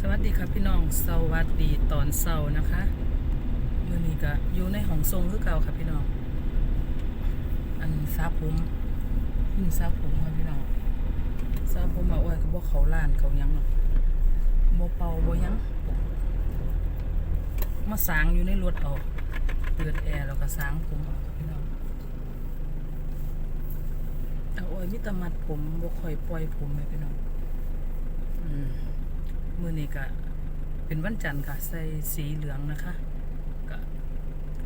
สวัสดีครับพี่น้องสวัสดีตอนเช้านะคะมื่อนี้ก็อยู่ในห้องทรงคือเก่าครับพี่น้อง อันซาผมอืมซาผมครับพี่น้องซาผมมาอ้อยก็บ่เขาล้านเขายังหรอกบ่เป่าบ่ยัง มาสางอยู่ในรถเอาเปิดแอร์แล้วก็สางผมเอาครับพี่น้องเอาอ้ยมีแตมัดผมบ่ค่อยปล่อยผมเลยพี่น้อง อืม มือนี้ก็เป็นวันจันทร์ค่ะ ใส่สีเหลืองนะคะก็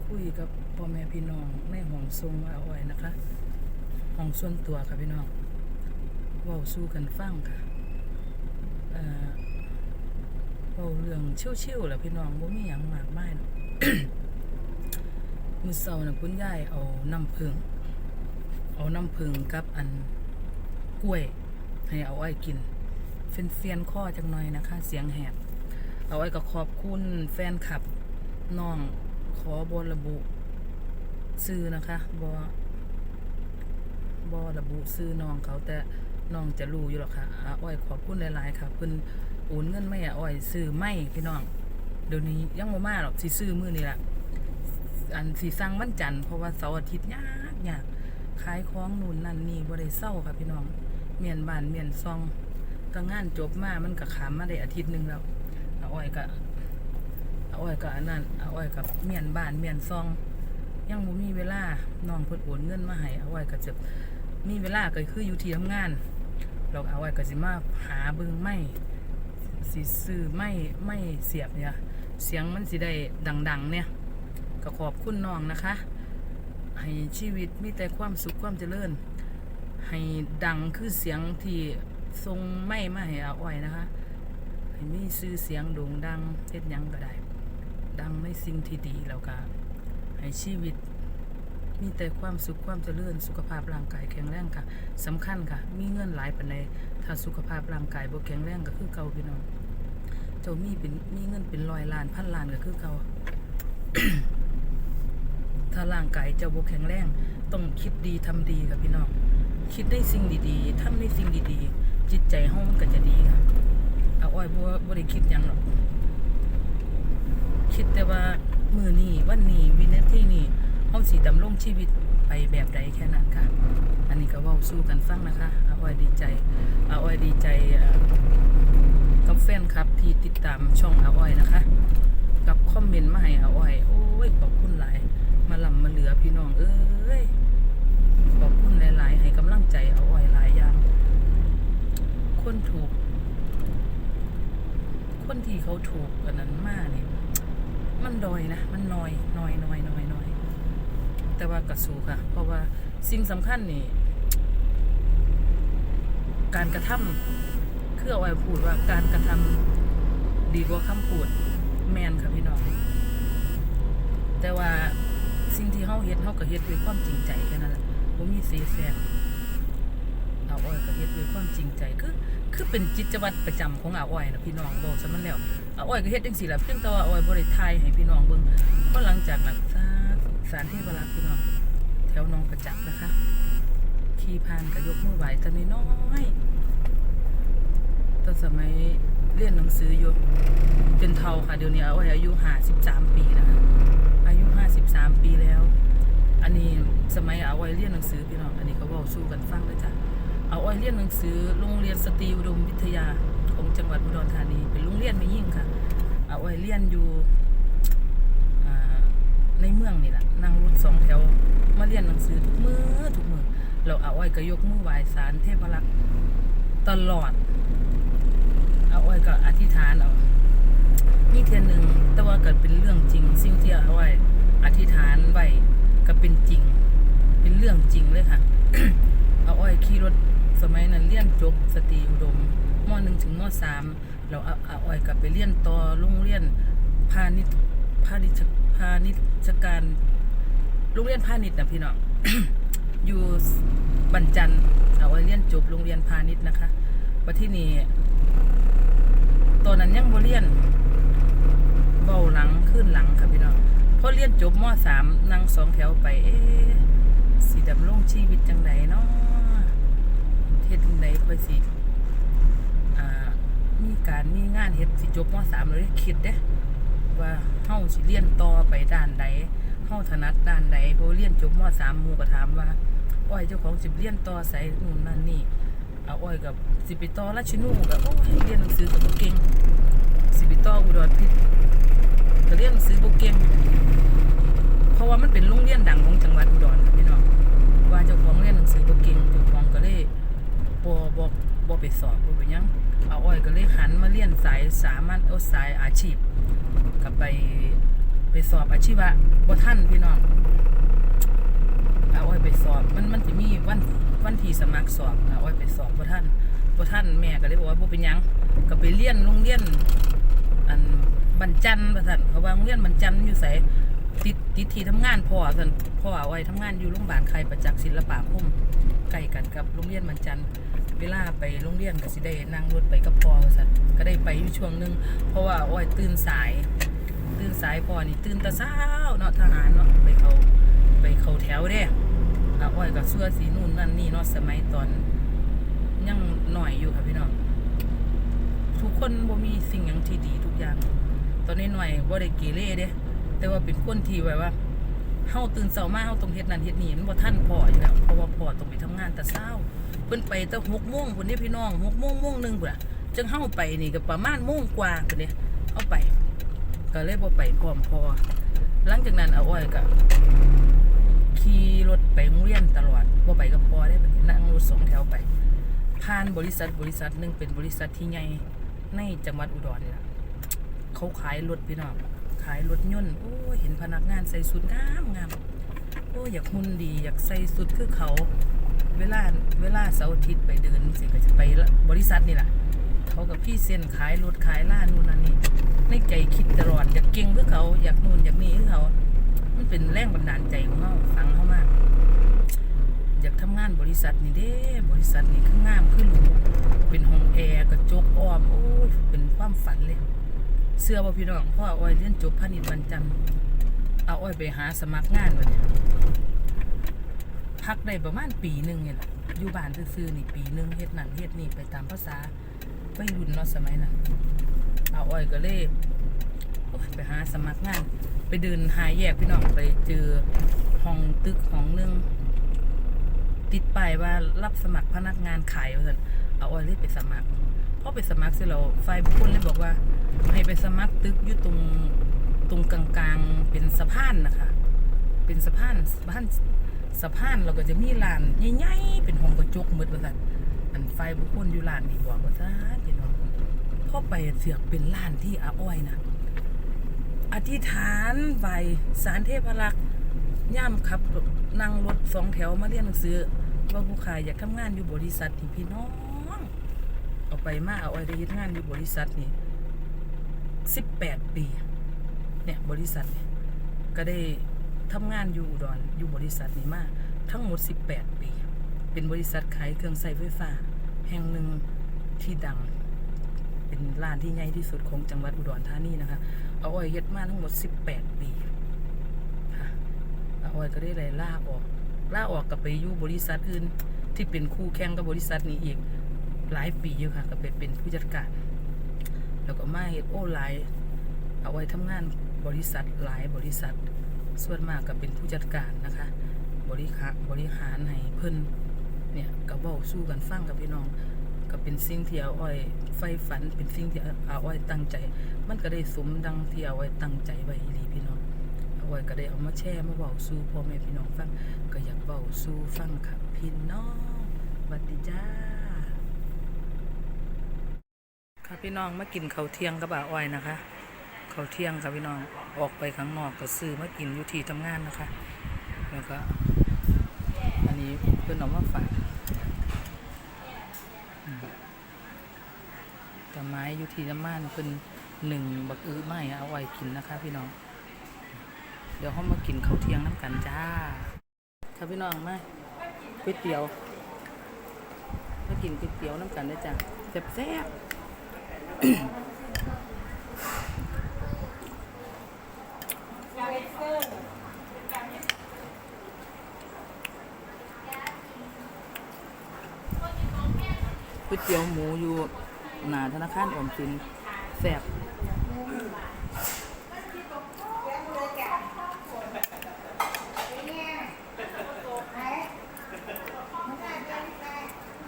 คุยกับพ่อแม่พี่น้องในห้องทรงเอาไว้นะคะห้องส่วนตัวค่ะพี่น้องเว้าสู้กันฟังค่ะเอ่อเว้าเรื่องชิวๆแหละพี่น้องบ่มีหยังมากมายหรอกมื้อเช้าน่ะคุณยายเอาน้ำผึ้งเอาน้ำผึ้งกับอันกล้วย ให้เอาไว้กิน เฟียนเฟียนๆข้อจังหน่อยนะคะ เสียงแหบ เอาไว้ก็ขอบคุณแฟนคลับน้องขอบระบุซื้อนะคะบอบระบุซื้อน้องเขาแต่น้องจะรู้อยู่หรอกค่ะอ้อยขอบคุณหลายๆค่ะเพิ่นโอนเงินไม่อาอ้อยซื้อไม่พี่น้องเดี๋ยวนี้ยังบ่มาหรอกสิซื้อมือนี้ล่ะอันสิสั่งวันจันทร์เพราะว่าเสาร์อาทิตย์ยากยากขายของนู่นนั่นนี่บ่ได้เศร้าค่ะพี่น้อง เมียนบานเมียนซอง ก็งานจบมามันก็ขามมาได้อาทิตย์หนึ่งแล้วอาอ้อยก็อาอ้อยก็อันนั้นอาอ้อยกับเมียนบ้านเมียนซอง ยังบ่มีเวลาน้องเพิ่นโอนเงินมาให้อาอ้อยก็จะมีเวลาก็คืออยู่ที่ทำงานแล้วอาอ้อยก็สิมาหาเบิ่งไม้สิซื้อไม้ไม้เสียบเนี่ย เสียงมันสิได้ดัง ๆ เนี่ย ก็ขอบคุณน้องนะคะ ให้ชีวิตมีแต่ความสุขความเจริญ ให้ดังคือเสียงที่ ทรงไม่มาให้อาอ้อยนะคะให้มีชื่อเสียงโด่งดังเฮ็ดยังก็ได้ ดังในสิ่งที่ดีแล้วก็ให้ชีวิต มีแต่ความสุขความเจริญสุขภาพร่างกายแข็งแรงค่ะสำคัญค่ะ มีเงินหลายปานใดถ้าสุขภาพร่างกายบ่แข็งแรงก็คือเก่าพี่น้องเจ้ามีเป็นมีเงินเป็นร้อยล้านพันล้านก็คือเก่าถ้าร่างกายเจ้าบ่แข็งแรง ต้องคิดดีทำดีค่ะพี่น้องคิดได้สิ่งดีๆทำในสิ่งดีๆ จิตใจเฮามันก็จะดีค่ะเอาอ้อยบ่บ่ได้คิดยังหรอก คิดแต่ว่ามือนี้วันนี้วินาทีนี้เฮาสิดำรงชีวิตไปแบบใดแค่นั้นค่ะ อันนี้ก็ว้าสู้กันฟังนะคะเอาอ้อยดีใจเอาอ้อยดีใจกับแฟนคลับที่ติดตามช่องอาอ้อยนะคะ กับคอมเมนต์มาให้อาอ้อย โอ้ยขอบคุณหลาย มาลำมาเหลือพี่น้องเอ้ยขอบคุณหลาย ๆ ให้กำลังใจเอาอ้อยหลายอย่าง คนถูก คนที่เขาถูกกันนั้นมากนี่ยมันดอยนะ มันน้อยน้อยน้อยน้อยน้อยแต่ว่ากระสูค่ะ เพราะว่าสิ่งสำคัญนี่ การกระทำคือเอาไว้พูดว่าการกระทำดีกว่าคำพูด แมนค่ะพี่น้อง แต่ว่าสิ่งที่เฮาเฮ็ดเฮาก็เฮ็ดด้วยความจริงใจแค่นั้นแหละบ่มีเสแสร้งอาอ้อยก็เฮ็ดด้วยความจริงใจคือ คือเป็นจิตวัตรประจำของอาอ้อยนะพี่น้องเว้าซะมันแล้วอาอ้อยก็เฮ็ดจังซี่ล่ะเพียงแต่ว่าอาอ้อยบ่ได้ทายให้พี่น้องเบิ่งเพราะหลังจากนั้นสาสารเทพรักษ์พี่น้อง แถวหนองประจักษ์นะคะ ขี่ผ่านก็ยกมือไหว้ต่น้อยตอนสมัยเรียนหนังสืออยู่จนเฒ่าค่ะเดี๋ยวนี้อาอ้อยอายุ53ปีนะคะอายุ53ปีแล้ว อันนี้สมัยอาไว้เรียนหนังสือพี่น้อง อันนี้เขาบอกสู้กันฟังเลยจ้ะ เอาไว้เรียนหนังสือโรงเรียนสตรีอุดมวิทยาของจังหวัดอุดรธานี เป็นโรงเรียนไม่ยิ่งค่ะ เอาไว้เรียนอยู่ในเมืองนี่แหละนั่งรถสองแถวมาเรียนหนังสือทุกมือทุกมือเราเอาไว้ก็ยกมือไหว้สารเทพรักษ์ตลอด เอาไว้ก็อธิษฐานเอามีเทียนหนึ่งแต่ว่าเกิดเป็นเรื่องจริง สิ่งที่เอาไว้อธิษฐานไว้ก็เป็นจริง เป็นเรื่องจริงเลยค่ะ เอาอ้อยขี่รถ สมัยนั้นเรียนจบสตรีอุดมมหนึ่งถึงมสามเราเอาอาอ้อยกลับไปเรียนต่อโรงเรียนพาณิชพาณิชพาณิชการโรงเรียนพาณิชย์นะพี่น้องอยู่บันจันเอาไว้เรียนจบโรงเรียนพาณิชย์นะคะว่าที่นี่ตอนนั้นยังบ่เรียนเบาหลังขึ้นหลังค่ะพี่น้องพอเรียนจบมสามนั่งสองแถวไป เอ๊สีดำรงชีวิตจังไดเนาะ เฮ็ดจังไดค่อยสิอ่ามีการมีงานเฮ็ดสิจบม .3 เลยคิดเด้ว่าเฮาสิเรียนต่อไปด้านใดเฮาถนัดด้านใดเพราะเรียนจบม .3 หมู่ก็ถามว่าอ้อยเจ้าของสิเรียนต่อไสนู่นนั่นนี่เอาอ้อยกับสิไปต่อราชินูก็โอ้ยเรียนหนังสือก็บ่เก่งสิไปต่ออุดรพิษก็เรียนหนังสือบ่เก่งเพราะว่ามันเป็นโรงเรียนดังของจังหวัดอุดรครับพี่น้องว่าเจ้าของเรียนหนังสือบ่เก่งเจ้าของก็เลย บ่บ่บ่ไปสอบบ่ไปยังเอาอ้อยก็เลยหันมาเรียนสายสามัญเอาสายอาชีพก็ไปไปสอบอาชีวะบ่ท่านพี่น้องเอาอ้อยไปสอบมันมันจะมีวันวันที่สมัครสอบเอาอ้อยไปสอบบ่ท่านบ่ท่านแม่ก็เลยบอกว่าบ่เป็นหยังก็ไปเรียนโรงเรียนอันบรรจันทร์ว่าซั่นเขาว่าโรงเรียนบรรจันอยู่ไสติดติดที่ทำงานพ่อซั่นพ่อเอาไว้ทำงานอยู่โรงพยาบาลไข่ประจักษ์ศิลปาคมใกล้กันกับโรงเรียนบรรจันทร์ เวลาไปโรงเรียนก็สิได้นั่งรถไปกับพ่อว่าซั่นก็ได้ไปอยู่ช่วงหนึง เพราะว่าอ้อยตื่นสาย ตื่นสายพอนี่ตื่นแต่เช้าเนาะทหารเนาะไปเขาไปเขาแถวเด้อาอ้อยกับเสื้อสีนู่นนั่นนี่เนาะสมัยตอนยังหน่อยอยู่ค่ะพี่น้องทุกคนบ่มีสิ่งหยังที่ดีทุกอย่าง ตอนนี้หน่อยบ่ได้เกเรเด้แต่ว่าเป็นคนที่แบบว่าเฮาตื่นเช้ามาเฮาต้องเฮ็ดนั่นเฮ็ดนี่มันบ่ทันพออยู่แล้วเพราะว่าพ่อต้องไปทำงานแต่เช้า เพิ่นไปแต่6โมงพุ่นเด้พี่น้อง6โมงโมงหนึ่งพุ่นน่ะจังเฮาไปนี่ก็ประมาณโมงกว่าพุ่นเด้เอาไป ก็เลยบ่ไปพร้อมพอ หลังจากนั้นเอาอ้อยก็ขี่รถไปโรงเรียนตลอดบ่ไปกับพอได้นั่งรถสองแถวไป ผ่านบริษัทบริษัทหนึ่งเป็นบริษัทที่ใหญ่ในจังหวัดอุดรนี่ล่ะเขาขายรถพี่น้องขายรถยนต์โอ้เห็นพนักงานใส่สุดงามงามโอ้ยอยากหุ่นดี อยากใส่สุดคือเขา เวลาเวลาเสาร์อาทิตย์ไปเดินสิก็จะไปบริษัทนี่แหละเขากับพี่เส้นขายรถขายล่านู่นนั่นนี่ในใจคิดตลอดอยากเก่งเพื่อเขาอยากนู่นอยากนี่เพื่อเขา มันเป็นแรงบันดาลใจของเขาฟังเขามาก อยากทำงานบริษัทนี่เด้บริษัทนี่คืองามขึ้นรูเป็นห้องแอร์กระจกอ้อมโอ้ยเป็นความฝันเลย เสื้อบ่พี่น้องพ่ออ้อยเรียนจบพาณิชย์บรรจันทร์เอาอ้อยไปหาสมัครงานวันนี้ พักได้ประมาณปีหนึ่งเนี่ยแหละอยู่บ้านซื่อๆนี่ปีหนึ่งเฮ็ดนั่นเฮ็ดนี่ไปตามภาษาไปรุ่นเนาะสมัยนั้นเอาอ้อยก็เลยไปหาสมัครงาน ไปเดินหาแยกพี่น้องไปเจอห้องตึกห้องนึงติดป้ายว่ารับสมัครพนักงานขายว่าซั่นเอาอ้อยเลยไปสมัครพอไปสมัครเสร็จแล้วฝ่ายบุคคลเลยบอกว่า ให้ไปสมัครตึกอยู่ตรงตรงกลางๆเป็นสะพานนะคะ เป็นสะพานสะพาน สะพานเราก็จะมีลานใหญ่ๆเป็นห้องกระจกมืดว่าซั่นอันฝ่ายบุคคลอยู่ลานนี่บอกว่าซ่นพี่น้องพอไปเสือกเป็นลานที่อาอ้อยนะอธิษฐานไหวสารเทพรักษ์ย่ามขับรถนั่งรถสองแถวมาเรียนหนังสือ ว่าผู้ขายอยากทำงานอยู่บริษัทนี่พี่น้องเอาไปมาเอาไว้ได้เฮ็ดงานอยู่บริษัทนี่สิบแปดปี เนี่ยบริษัทเนี่ยก็ได้ ทำงานอยู่อุดอนอยู่บริษัทนี้มาทั้งหมดสิบแปดปี เป็นบริษัทขายเครื่องใช้ไฟฟ้า แห่งหนึ่งที่ดัง เป็นร้านที่ใหญ่ที่สุดของจังหวัดอุดรธานีนะคะ เอาไว้เฮ็ดมาทั้งหมดสิบแปดปีค่ะอาอ้อยก็ได้เลยล่าออกล่าออกกับไปอยู่บริษัทอื่นที่เป็นคู่แข่งกับบริษัทนี้อีกหลายปีอยู่ค่ะก็ไปเป็นผู้จัดการ แล้วก็มาเฮ็ดโอ้หลาย เอาไว้ทำงานบริษัทหลายบริษัท ส่วนมากก็เป็นผู้จัดการนะคะ บริหารบริหารให้เพิ่นเนี่ยก็เว้าสู้กันฟังกับพี่น้อง ก็เป็นสิ่งที่อาอ้อยใฝ่ฝัน เป็นสิ่งที่อาอ้อยตั้งใจ มันก็ได้สมดังที่อาอ้อยตั้งใจไว้อีพี่น้องอาไว้ก็ได้เอามาแช่มาเว้าสู่พ่อแม่พี่น้องฟังก็อยากเว้าสู่ฟังค่ะพี่น้องวัสดีจ้าค่ะพี่น้องมากินข้าวเที่ยงกับบ่าอ้อยนะคะข้าวเที่ยงค่ะพี่น้อง ออกไปข้างนอกก็ซื้อมากินอยู่ที่ทำงานนะคะ แล้วก็ อันนี้เพื่อนเอามาฝากแต่ไม้อยู่ที่น้ำมันเพิ่นหนึ่งบักอื้อไม้เอาไว้กินนะคะ พี่น้อง เดี๋ยวเขามากินข้าวเที่ยงน้ำกันจ้า ค่ะพี่น้องมาก๋วยเตี๋ยวมากินก๋วยเตี๋ยวน้ำกันได้จ้ะแซ่บๆ ก๋วยเตี๋ยวหมูอยู่หน้าธนาคารออมสินแซ่บ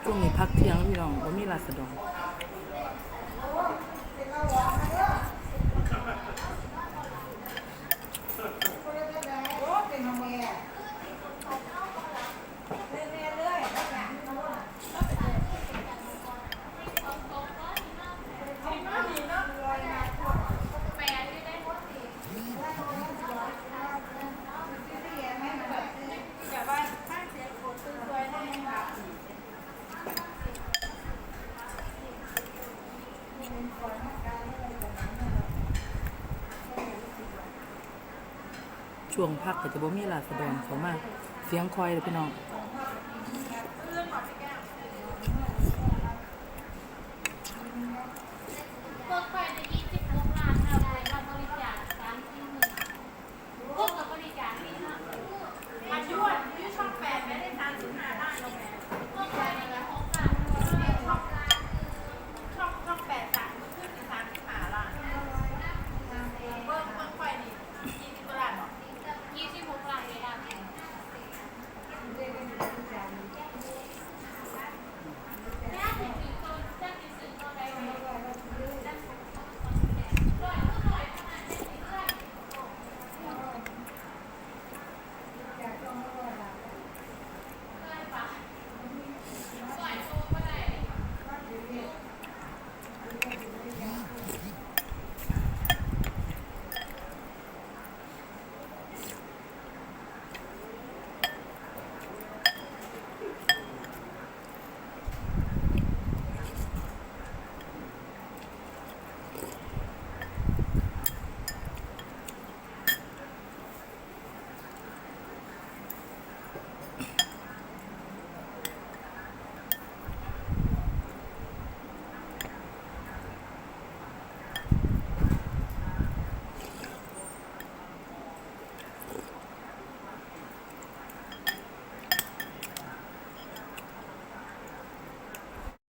ช่วงนี้พักเที่ยงพี่น้องบ่มีราษฎร ช่วงพักก็จะบ่มีราษฎรเขามา เสียงคอยเลยพี่น้อง